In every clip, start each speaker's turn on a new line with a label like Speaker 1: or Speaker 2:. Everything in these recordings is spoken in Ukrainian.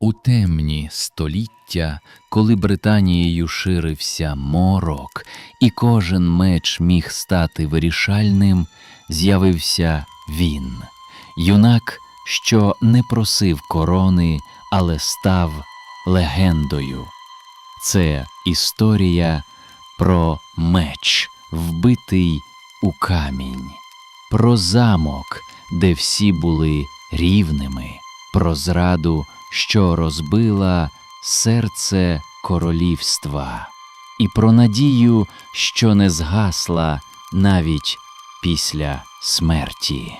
Speaker 1: У темні століття, коли Британією ширився морок, і кожен меч міг стати вирішальним, з'явився він, юнак, що не просив корони, але став легендою. Це історія про меч, вбитий у камінь, про замок, де всі були рівними, про зраду, що розбила серце королівства, і про надію, що не згасла навіть після смерті.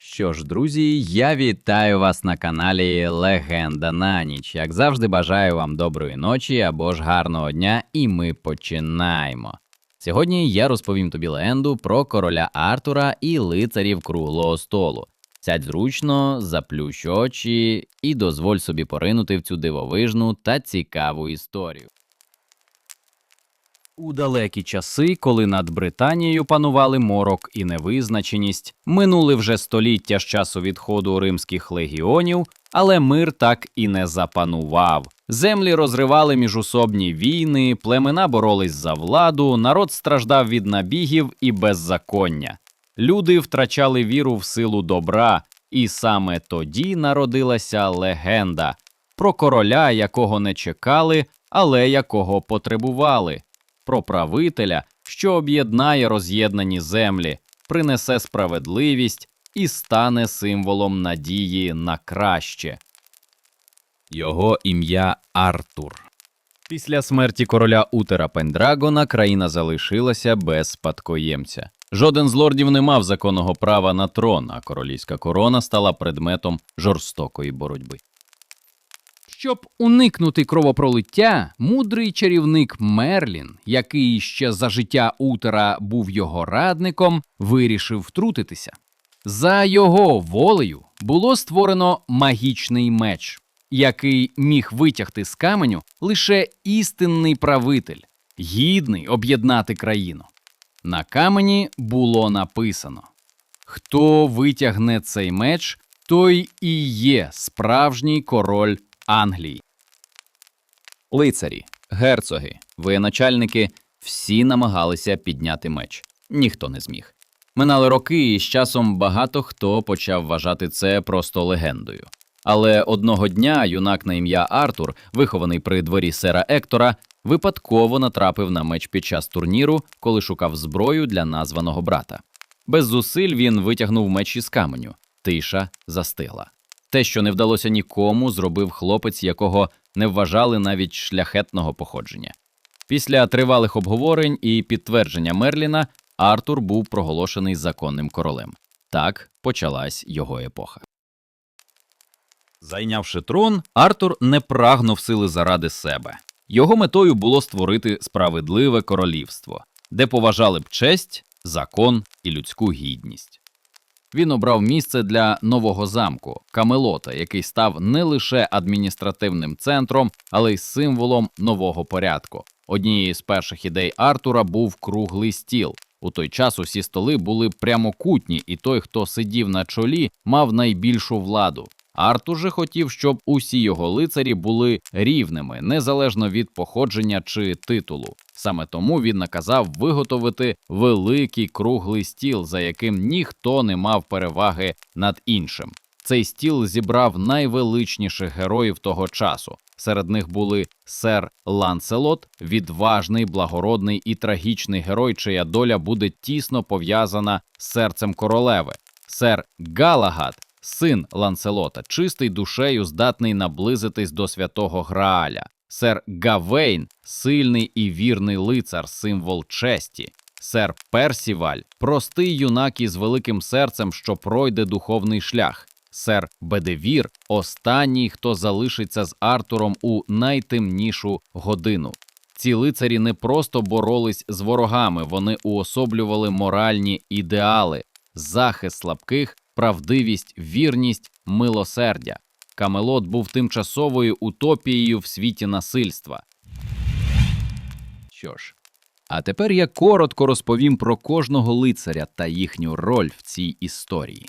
Speaker 2: Що ж, друзі, я вітаю вас на каналі Легенда на ніч. Як завжди, бажаю вам доброї ночі або ж гарного дня, і ми починаємо. Сьогодні я розповім тобі легенду про короля Артура і лицарів круглого столу. Сядь зручно, заплющ очі і дозволь собі поринути в цю дивовижну та цікаву історію. У далекі часи, коли над Британією панували морок і невизначеність, минули вже століття з часу відходу римських легіонів, але мир так і не запанував. Землі розривали міжусобні війни, племена боролись за владу, народ страждав від набігів і беззаконня. Люди втрачали віру в силу добра, і саме тоді народилася легенда про короля, якого не чекали, але якого потребували про правителя, що об'єднає роз'єднані землі, принесе справедливість і стане символом надії на краще. Його ім'я Артур. Після смерті короля Утера Пендрагона країна залишилася без спадкоємця. Жоден з лордів не мав законного права на трон, а королівська корона стала предметом жорстокої боротьби. Щоб уникнути кровопролиття, мудрий чарівник Мерлін, який ще за життя Утера був його радником, вирішив втрутитися. За його волею було створено магічний меч, який міг витягти з каменю лише істинний правитель, гідний об'єднати країну. На камені було написано: Хто витягне цей меч, той і є справжній король Англії. Лицарі, герцоги, воєначальники всі намагалися підняти меч. Ніхто не зміг. Минали роки, і з часом багато хто почав вважати це просто легендою. Але одного дня юнак на ім'я Артур, вихований при дворі сера Ектора, випадково натрапив на меч під час турніру, коли шукав зброю для названого брата. Без зусиль він витягнув меч із каменю. Тиша застигла. Те, що не вдалося нікому, зробив хлопець, якого не вважали навіть шляхетного походження. Після тривалих обговорень і підтвердження Мерліна Артур був проголошений законним королем. Так почалась його епоха. Зайнявши трон, Артур не прагнув сили заради себе. Його метою було створити справедливе королівство, де поважали б честь, закон і людську гідність. Він обрав місце для нового замку Камелота, який став не лише адміністративним центром, але й символом нового порядку. Однією з перших ідей Артура був круглий стіл. У той час усі столи були прямокутні, і той, хто сидів на чолі, мав найбільшу владу. Артур же хотів, щоб усі його лицарі були рівними, незалежно від походження чи титулу. Саме тому він наказав виготовити великий круглий стіл, за яким ніхто не мав переваги над іншим. Цей стіл зібрав найвеличніших героїв того часу. Серед них були сер Ланселот, відважний, благородний і трагічний герой, чия доля буде тісно пов'язана з серцем королеви, сер Галагад, син Ланселота, чистий душею, здатний наблизитись до святого Грааля, сер Гавейн, сильний і вірний лицар, символ честі. Сер Персіваль, простий юнак із великим серцем, що пройде духовний шлях. Сер Бедевір, останній, хто залишиться з Артуром у найтемнішу годину. Ці лицарі не просто боролись з ворогами, вони уособлювали моральні ідеали, захист слабких, правдивість, вірність, милосердя. Камелот був тимчасовою утопією в світі насильства. Що ж, а тепер я коротко розповім про кожного лицаря та їхню роль в цій історії.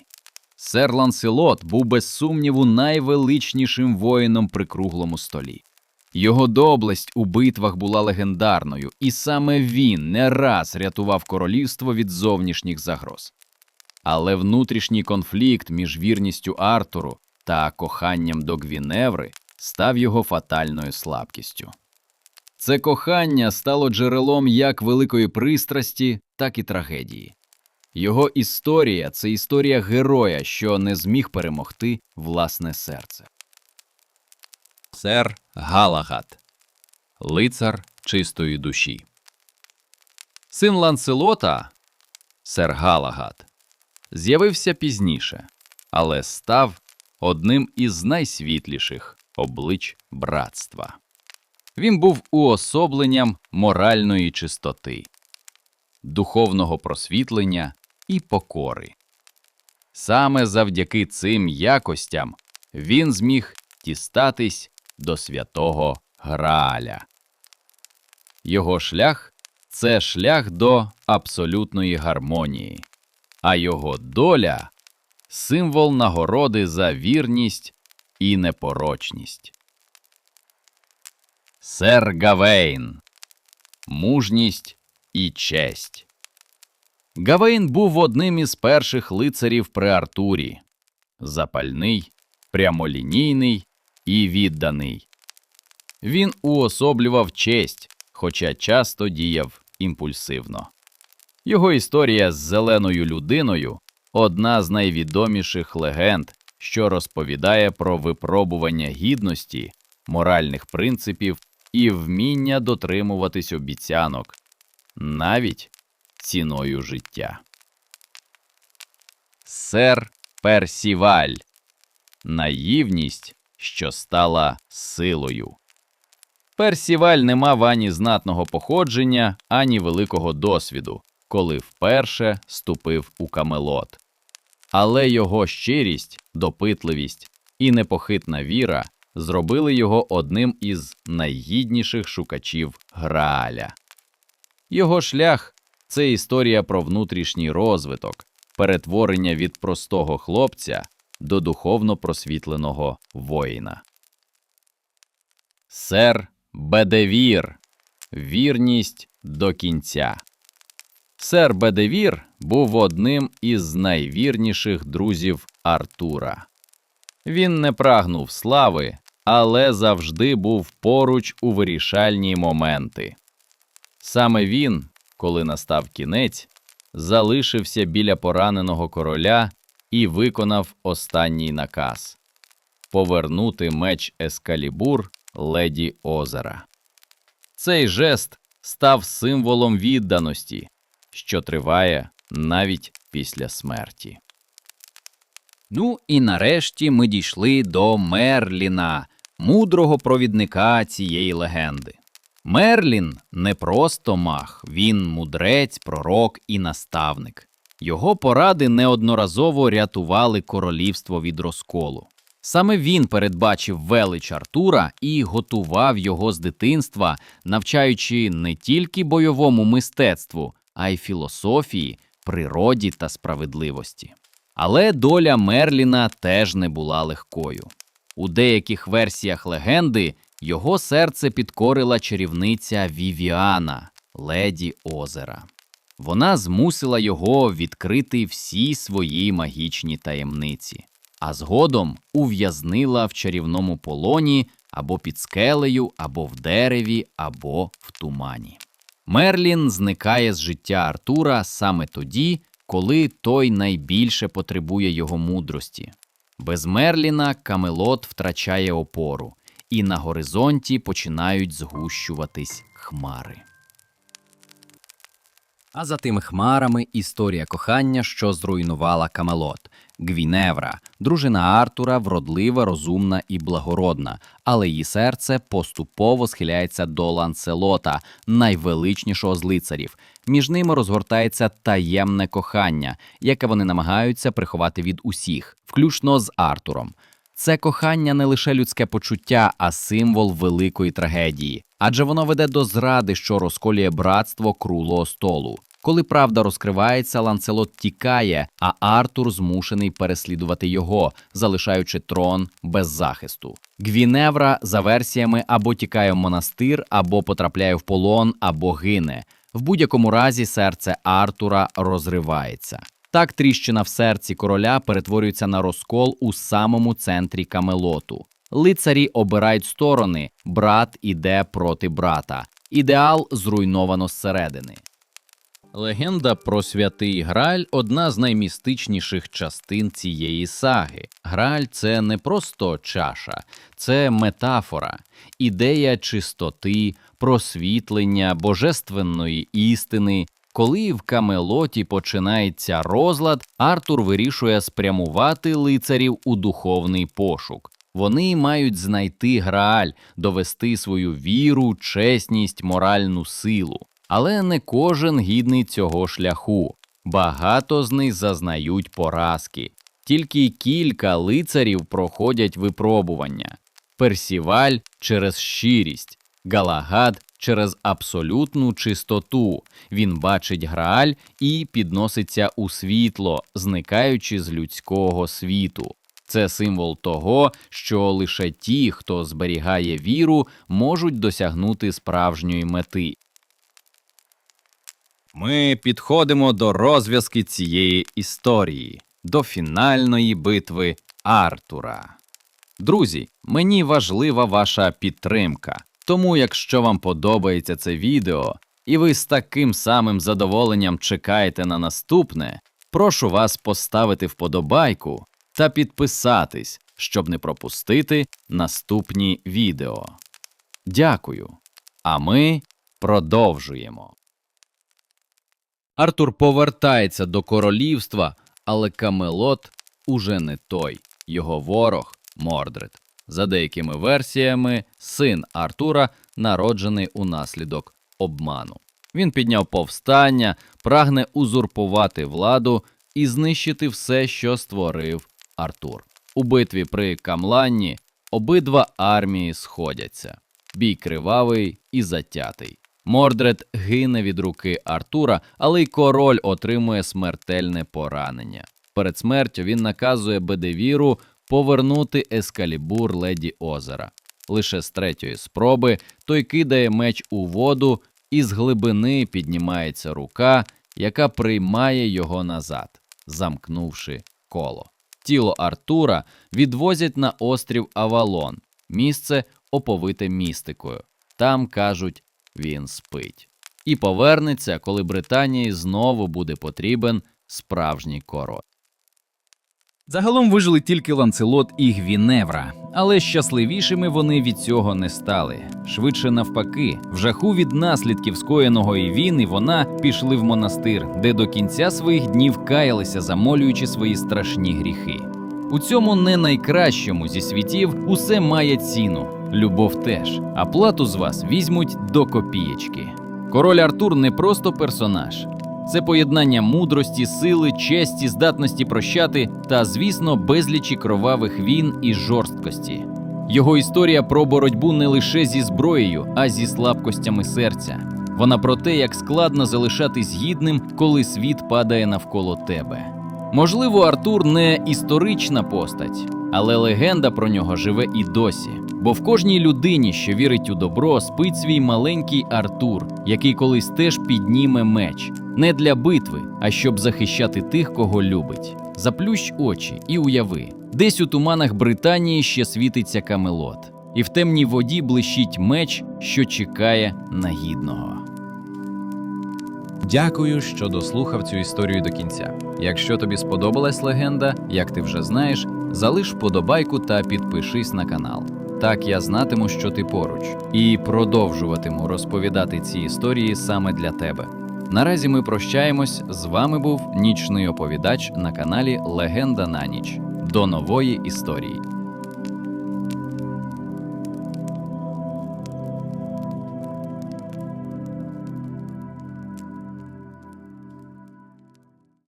Speaker 2: Сер Ланселот був без сумніву найвеличнішим воїном при круглому столі. Його доблесть у битвах була легендарною, і саме він не раз рятував королівство від зовнішніх загроз. Але внутрішній конфлікт між вірністю Артуру та коханням до Гвіневри став його фатальною слабкістю. Це кохання стало джерелом як великої пристрасті, так і трагедії. Його історія це історія героя, що не зміг перемогти власне серце. Сер Галагат, лицар чистої душі. Син Ланселота, сер Галагат, з'явився пізніше, але став одним із найсвітліших облич братства. Він був уособленням моральної чистоти, духовного просвітлення і покори. Саме завдяки цим якостям він зміг дістатись до святого Грааля. Його шлях це шлях до абсолютної гармонії, а його доля символ нагороди за вірність і непорочність. Сер Гавейн мужність і честь. Гавейн був одним із перших лицарів при Артурі запальний, прямолінійний і відданий. Він уособлював честь, хоча часто діяв імпульсивно. Його історія з зеленою людиною одна з найвідоміших легенд, що розповідає про випробування гідності, моральних принципів і вміння дотримуватись обіцянок, навіть ціною життя. Сер Персіваль наївність, що стала силою. Персіваль не мав ані знатного походження, ані великого досвіду, коли вперше ступив у камелот. Але його щирість, допитливість і непохитна віра зробили його одним із найгідніших шукачів Грааля. Його шлях це історія про внутрішній розвиток, перетворення від простого хлопця до духовно просвітленого воїна. Сер Бедевір вірність до кінця. Сер Бедевір був одним із найвірніших друзів Артура. Він не прагнув слави, але завжди був поруч у вирішальні моменти. Саме він, коли настав кінець, залишився біля пораненого короля і виконав останній наказ повернути меч Ескалібур леді озера. Цей жест став символом відданості, що триває навіть після смерті. Ну і нарешті ми дійшли до Мерліна, мудрого провідника цієї легенди. Мерлін не просто маг, він мудрець, пророк і наставник. Його поради неодноразово рятували королівство від розколу. Саме він передбачив велич Артура і готував його з дитинства, навчаючи не тільки бойовому мистецтву, а й філософії, природі та справедливості. Але доля Мерліна теж не була легкою. У деяких версіях легенди його серце підкорила чарівниця Вівіана, леді озера. Вона змусила його відкрити всі свої магічні таємниці, а згодом ув'язнила в чарівному полоні або під скелею, або в дереві, або в тумані. Мерлін зникає з життя Артура саме тоді, коли той найбільше потребує його мудрості. Без Мерліна Камелот втрачає опору, і на горизонті починають згущуватись хмари.
Speaker 3: А за тими хмарами історія кохання, що зруйнувала Камелот. Гвіневра, дружина Артура, вродлива, розумна і благородна, але її серце поступово схиляється до Ланселота, найвеличнішого з лицарів. Між ними розгортається таємне кохання, яке вони намагаються приховати від усіх, включно з Артуром. Це кохання не лише людське почуття, а символ великої трагедії, адже воно веде до зради, що розколює братство круглого столу. Коли правда розкривається, Ланцелот тікає, а Артур змушений переслідувати його, залишаючи трон без захисту. Гвіневра за версіями або тікає в монастир, або потрапляє в полон, або гине. В будь-якому разі серце Артура розривається. Так тріщина в серці короля перетворюється на розкол у самому центрі Камелоту. Лицарі обирають сторони, брат іде проти брата. Ідеал зруйновано зсередини. Легенда про святий Граль одна з наймістичніших частин цієї саги. Граль це не просто чаша, це метафора, ідея чистоти, просвітлення, божественної істини. Коли в Камелоті починається розлад, Артур вирішує спрямувати лицарів у духовний пошук. Вони мають знайти Грааль, довести свою віру, чесність, моральну силу. Але не кожен гідний цього шляху. Багато з них зазнають поразки. Тільки кілька лицарів проходять випробування. Персіваль через щирість, Галагад через абсолютну чистоту. Він бачить Грааль і підноситься у світло, зникаючи з людського світу. Це символ того, що лише ті, хто зберігає віру, можуть досягнути справжньої мети. Ми підходимо до розв'язки цієї історії, до фінальної битви Артура. Друзі, мені важлива ваша підтримка. Тому, якщо вам подобається це відео, і ви з таким самим задоволенням чекаєте на наступне, прошу вас поставити вподобайку та підписатись, щоб не пропустити наступні відео. Дякую. А ми продовжуємо. Артур повертається до королівства, але Камелот уже не той, його ворог Мордред. За деякими версіями, син Артура народжений унаслідок обману. Він підняв повстання, прагне узурпувати владу і знищити все, що створив Артур. У битві при Камланні обидва армії сходяться. Бій кривавий і затятий. Мордред гине від руки Артура, але й король отримує смертельне поранення. Перед смертю він наказує Бедевіру повернути ескалібур леді озера. Лише з третьої спроби той кидає меч у воду, і з глибини піднімається рука, яка приймає його назад, замкнувши коло. Тіло Артура відвозять на острів Авалон, місце оповите містикою. Там кажуть, він спить. І повернеться, коли Британії знову буде потрібен справжній король.
Speaker 2: Загалом вижили тільки Ланцелот і Гвіневра, але щасливішими вони від цього не стали. Швидше навпаки, в жаху від наслідків скоєного війни вона пішли в монастир, де до кінця своїх днів каялися, замолюючи свої страшні гріхи. У цьому не найкращому зі світів усе має ціну, любов теж, а плату з вас візьмуть до копієчки. Король Артур не просто персонаж, це поєднання мудрості, сили, честі, здатності прощати та, звісно, безлічі кровавих війн і жорсткості. Його історія про боротьбу не лише зі зброєю, а зі слабкостями серця. Вона про те, як складно залишатись гідним, коли світ падає навколо тебе. Можливо, Артур не історична постать, але легенда про нього живе і досі. Бо в кожній людині, що вірить у добро, спить свій маленький Артур, який колись теж підніме меч не для битви, а щоб захищати тих, кого любить. Заплющ очі і уяви, десь у туманах Британії ще світиться камелот, і в темній воді блищить меч, що чекає на гідного. Дякую, що дослухав цю історію до кінця. Якщо тобі сподобалась легенда, як ти вже знаєш, залиш вподобайку та підпишись на канал. Так я знатиму, що ти поруч, і продовжуватиму розповідати ці історії саме для тебе. Наразі ми прощаємось. З вами був нічний оповідач на каналі Легенда на ніч. До нової історії.